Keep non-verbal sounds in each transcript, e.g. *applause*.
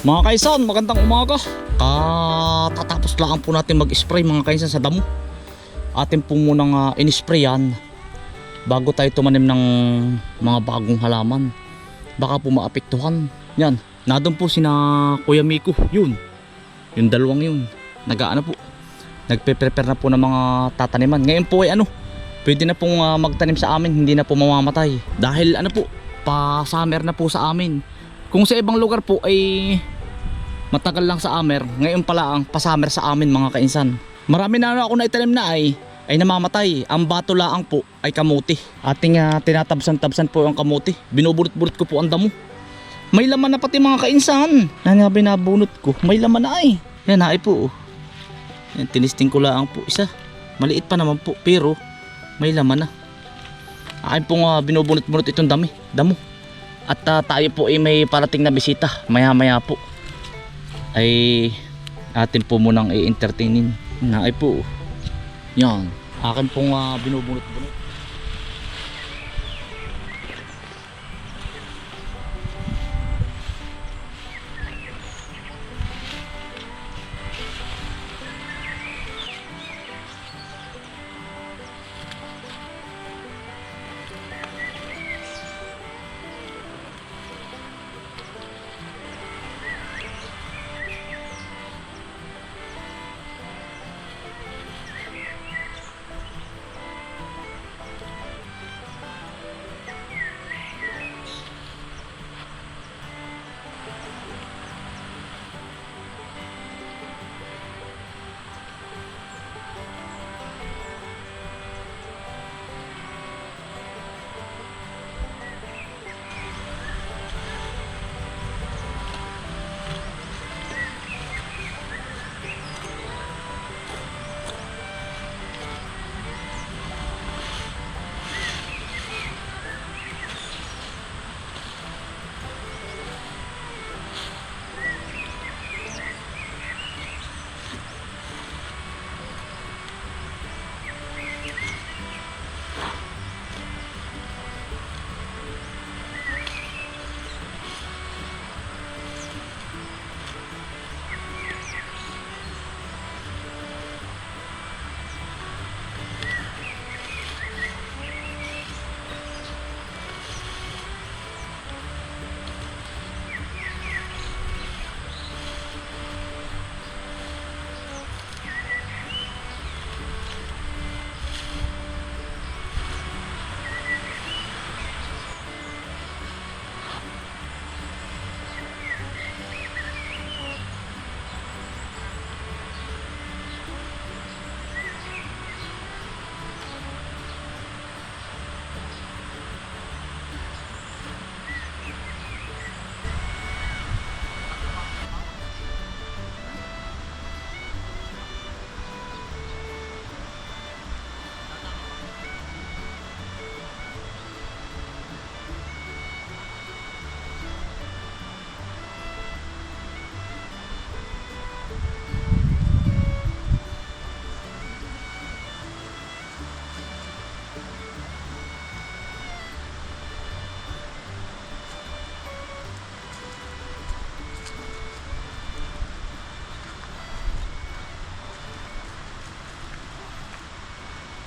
Mga kaisan, magandang umaga. Katatapos lang po natin mag-spray mga kaisan sa damo. Atin po munang uh, in-sprayan bago tayo tumanim ng mga bagong halaman. Baka po maapektuhan. Yan, nadon po sina Kuya Miko. Yun, yung dalawang yun. Nagaano po. Nagpe-prepare na po ng mga tataniman. Ngayon po ay ano, pwede na pong ah, magtanim sa amin, hindi na po mamamatay. Dahil ano po, pa-summer na po sa amin. Kung sa ibang lugar po ay matagal lang sa amer, ngayon pala ang pa-summer sa amin mga kainsan. Marami na ako na itanim na ay ay namamatay. Ang bato laang po ay kamuti. Ating ah, tinatabsan-tabsan po ang kamuti. Binubulot-bulot ko po ang damo. May laman na pati mga kainsan. Yan nga binabunot ko. May laman na ay. Yan ay po. oh. Yan, tinisting ko lang po isa. Maliit pa naman po pero may laman na. Akin pong uh, binubunot-bunot itong dami, damo. At ah, tayo po ay may parating na bisita maya maya po. Ay atin po munang i-entertainin. Na ay po. Yan. Akin pong uh, binubunot-bunot.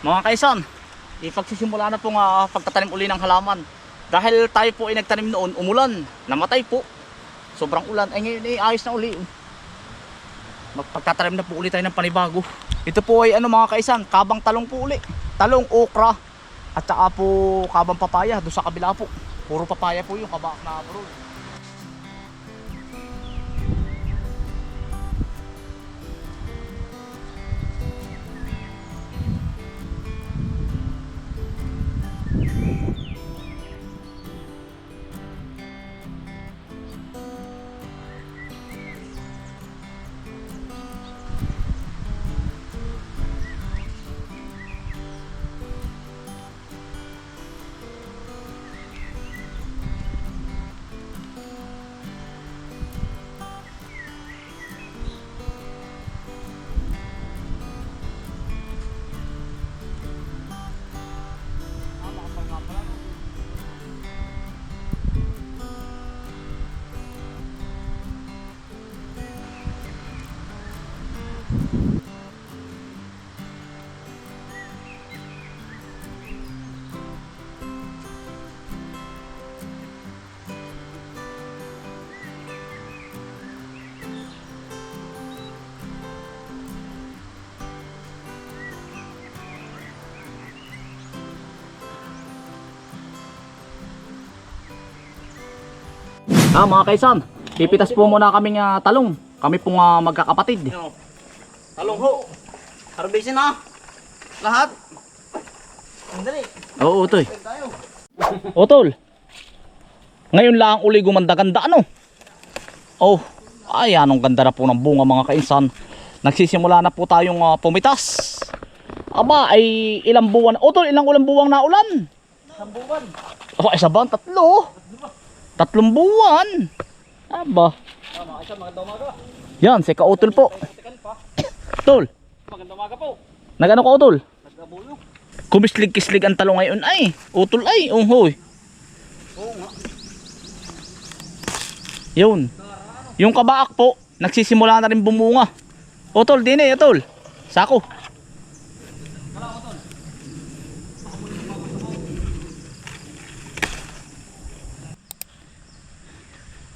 Mga kaisan, ipagsisimula na pong uh, pagtatanim uli ng halaman. Dahil tayo po ay nagtanim noon, umulan, namatay po. Sobrang ulan, ay ngayon ay ayos na uli. Magpagtatanim na po uli tayo ng panibago. Ito po ay ano mga kaisan, kabang talong po uli. Talong, okra, at saka po kabang papaya, doon sa kabila po. Puro papaya po yung kabak na bro. Ah, mga kaisan, pipitas po muna kaming ah, talong. Kami pong ah, magkakapatid. Talong ho. Harbisin na. Lahat. Sandali. Oo, utoy. Utol. Ngayon lang uli gumanda-ganda ano? Oh, ay anong ganda na po ng bunga mga kainsan. Nagsisimula na po tayong ah, pumitas. Aba, ay ilang buwan. Utol, ilang ulang buwang na ulan? Sambuban. Oh, isa ba? Tatlo. Tatlong buwan. Aba. Magandang umaga. Yan, si Kautol po. Tol, Magandang umaga po. nagano ka Utol? Nagkabuyo. Kumislig-kislig ang talong ngayon ay. Utol ay, unghoy. Oo nga. Yun. Yung kabaak po, nagsisimula na rin bumunga. Utol, din eh, Utol. Sako.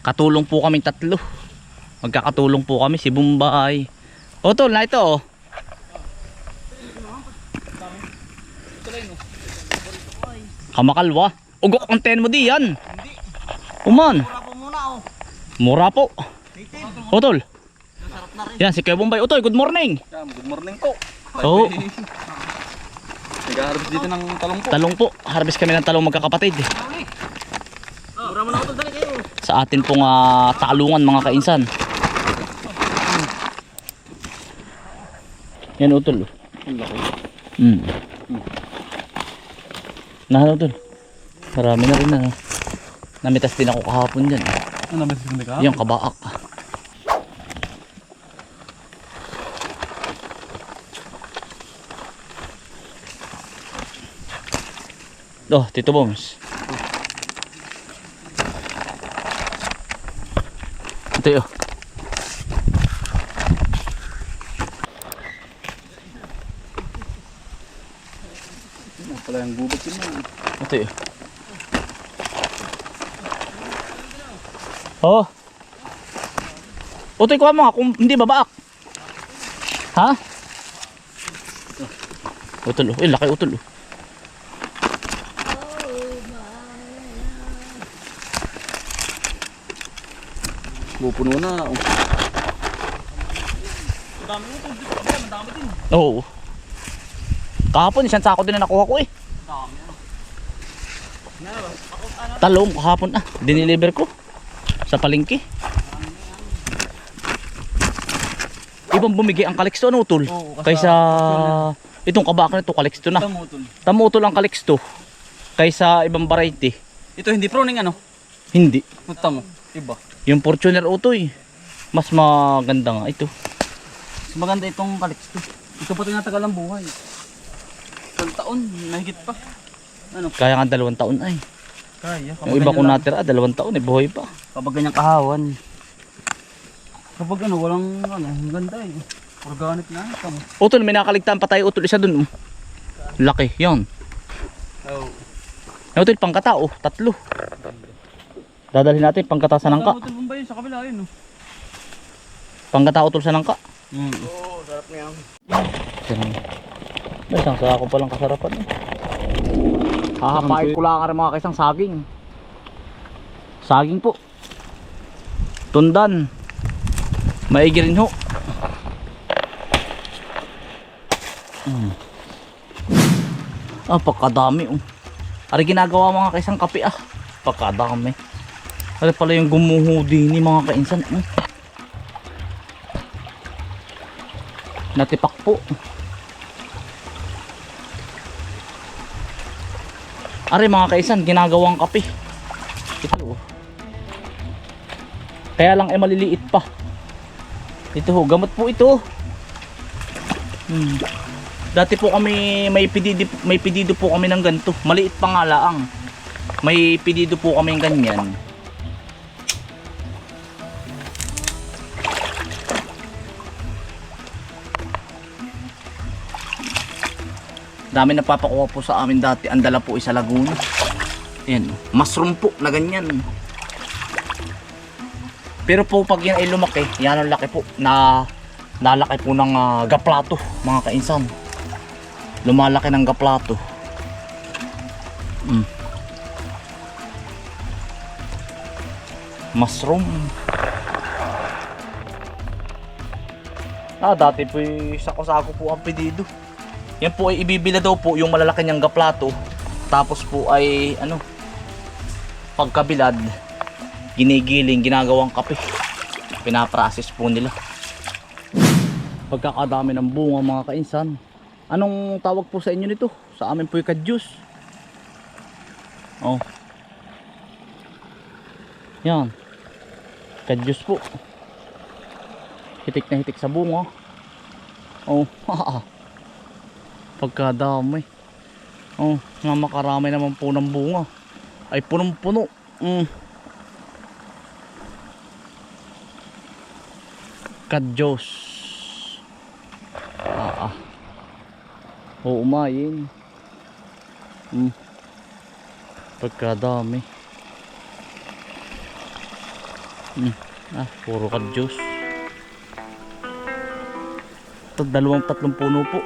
Katulong po kaming tatlo. Magkakatulong po kami si Bombay. Utol, na ito oh. Kamakalwa. Ugok ang ten mo di yan. Uman. Mura po oh. Na rin. Yan, si Kuya Bombay. Utoy, good morning. Good morning po. Oo. *laughs* Nag-harvest dito ng talong po. Talong po. Harvest kami ng talong magkakapatid. Mura mo na. Sa atin pong ah, talungan mga kainsan. Yan utol. Ang laki. Mm. Nahan utol. Marami na rin na. Namitas din ako kahapon dyan. Ano ba sa ka? Yung kabaak. Oh, Tito Boms. Ito yun. Pala yung gubat yun na. Ito yun. Oh. Utoy, kuha mo nga kung hindi babaak. Ha? Utol, oh. Eh, laki utol. oh. Pupuno na. Oh. Oo. Kahapon, isang sako din na nakuha ko eh. Dami ano. Talong kahapon ah. Diniliver ko. Sa palengke. Ibang bumigay ang kaliksto ano utol? Oo, kasi- Kaysa itong kabaka nito kaliksto na. Tamutol. Tamutol ang kaliksto. Kaysa ibang variety. Ito hindi pruning ano? Hindi. Punta mo. Iba. Yung Fortuner utoy. Mas maganda nga ito. Mas maganda itong kalix to. Ito pa tinatagal ang buhay. Isang taon, mahigit pa. Ano? Kaya nga dalawang taon ay. Kaya. Yung iba kong natira, dalawang taon eh, buhay pa. Kapag ganyang kahawan. Kapag ano, walang ano, ang ganda eh. Organic na. Utol, may nakaligtaan pa tayo utol isa dun. oh. Laki, yan. Oh. Utol, pangkatao, tatlo. Dadalhin natin pangkata sa nangka. Ito ba yun sa kabila yun? Oh. Pangkatao utol sa nangka. Mm. Oo, sarap na yan. Yan. May isang sako palang kasarapan eh. Hahapain ko lang ka rin mga kaisang saging. Saging po. Tundan. Maigi rin ho. Hmm. Ah, pagkadami oh. Ari ginagawa mga kaisang kape ah. Pagkadami. Ari pala yung gumuhudi ni mga kainsan. Hmm. Natipak po. Ari mga kaisan, ginagawang kape. Ito. oh. Kaya lang ay maliliit pa. Ito ho, gamot po ito. Hmm. Dati po kami may pedido may pedido po kami ng ganito. Maliit pa nga laang. May pedido po kami ng ganyan. Dami napapakuha po sa amin dati. Ang dala po isa Laguna. Ayan. Mushroom po na ganyan. Pero po pag yan ay lumaki, yan ang laki po na nalaki po ng ah, gaplato mga kainsan. Lumalaki ng gaplato. Mm. Mushroom. Ah, dati po yung sako-sako po ang pedido. Yan po ay ibibila daw po yung malalaki niyang gaplato. Tapos po ay ano, pagkabilad, ginigiling, ginagawang kape. Pinaprocess po nila. Pagkakadami ng bunga mga kainsan. Anong tawag po sa inyo nito? Sa amin po yung kadyus. Oh. Yan. Kadyus po. Hitik na hitik sa bunga. Oh. *laughs* Pagkadami. Oh, nga makarami naman po ng bunga. Ay punong-puno. Mm. Kadyos. Ah, ah. Oo, umayin. Mm. Pagkadami. Mm. Ah, puro kadyos. Dalawang tatlong puno po.